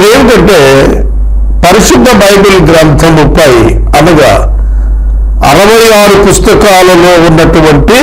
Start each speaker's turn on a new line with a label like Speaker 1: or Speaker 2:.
Speaker 1: ఇదేమిటంటే పరిశుద్ధ బైబిల్ గ్రంథముపై అనగా అరవై ఆరు పుస్తకాలలో ఉన్నటువంటి